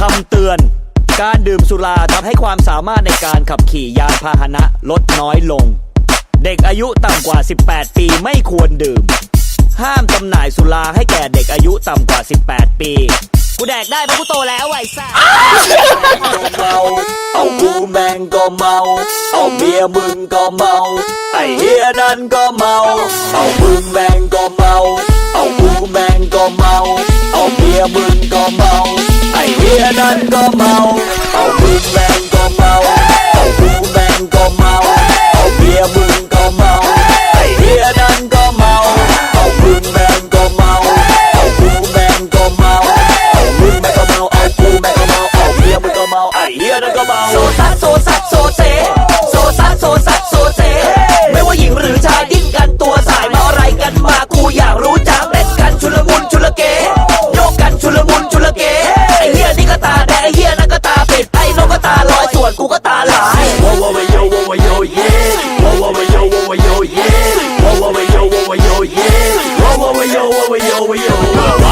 คำเตือน การดื่มสุราทำให้ความสามารถในการขับขี่ยานพาหนะลดน้อยลง เด็กอายุต่ำกว่า 18 ปีไม่ควรดื่ม ห้ามจำหน่ายสุราให้แก่เด็กอายุต่ำกว่า 18 ปี กูแดกได้เพราะกูโตแล้วไอ้ซ่าเมาเอากูแมงก็เมาเอาเมียมึงก็เมา ไอ้เฮียนั่นก็เมา เอามึงแมงก็เมา เอากูแมงก็เมา เอาเมียมึงก็เมา เฮียนั่นก็เมาเอามึงแม่งก็เมาเอากูแม่งก็เมาเอาเมียมึงก็เมาไอเฮียนั่นก็เมาเอามึงแม่งก็เมาเอากูแม่งก็เมาเอามึงแม่งก็เมาเอากูแม่งก็เมาเอาเมียมึงก็เมาไอเฮียนั่นก็เมาโซซัดโซซัดโซเซโซซัดโซซัดโซเซไม่ว่าหญิงหรือชายดิ้นกันตัวสายมาอะไรกันมากูอยากรู้จักเล่นกันชุลมุนชุลเก อ้เฮียนั่นก็ตาปิดไอ้นกก็ตาลอยส่วนกูก็ตาลายว้วววยว้าวโยเย่ว้วววยว้าวโยเย่ว้วววยว้าวโยเย่ว้วววยว้าวยว้วโย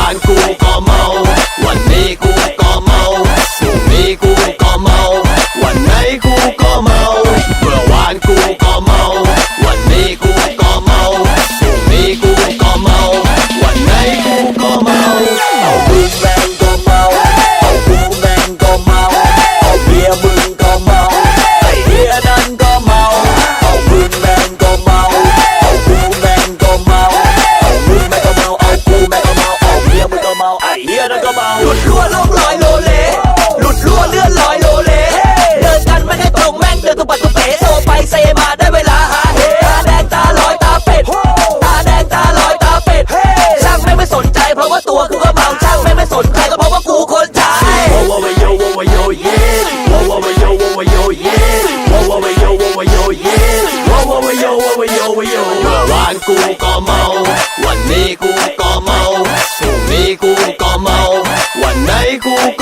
หลุดรั่วลงลอยโลเล หลุดรั่วเลื่อนลอยโลเล เดินกันไม่ได้ตรงแม่งเดินตุปัดตุเป๋โซไปเซมาได้เวลาหาเฮตาแดงตาลอยตาเป็ด ตาแดงตาลอยตาเป็ด ช่างไม่งไม่สนใจเพราะว่าตัวกูก็เมาช่างไม่งไม่สนใจก็เพราะว่ากูคนใจวานกูก็เมา วันนี้กูก็เมา วั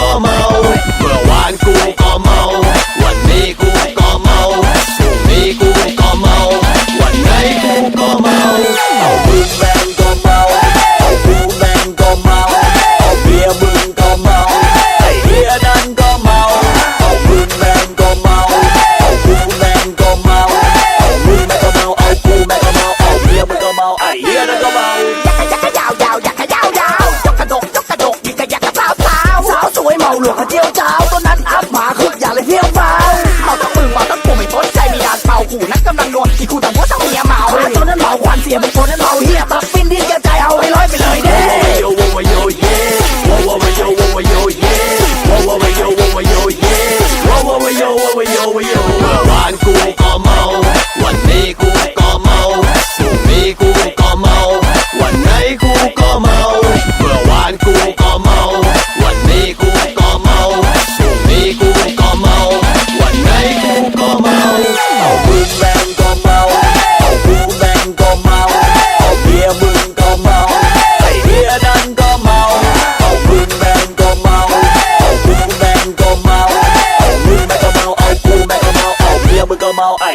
าตัวนั้นอัพหมาคึกอย่าเลยเที่ยวเมาเมาทั้งมึงเมาทั้งปูไม่สนใจมียาเป่าขู่นักกำลังโดนที่กูทำหัวทั้งเมียเมาตัวนั้นเมาควันเสียเป็นคนนั้นเมาเฮียตับฟินดิ้นกระจายเอาไปร้อยไปเลยเด้ Yo, whoa, whoa, yo, yeah. Whoa, whoa, whoa, yo, whoa, whoa, yo, yeah. Whoa, whoa, whoa, yo, whoa, whoa, yo, yeah. Whoa, whoa, whoa, yo, whoa, whoa, yo, whoa, yo. เเมาเอา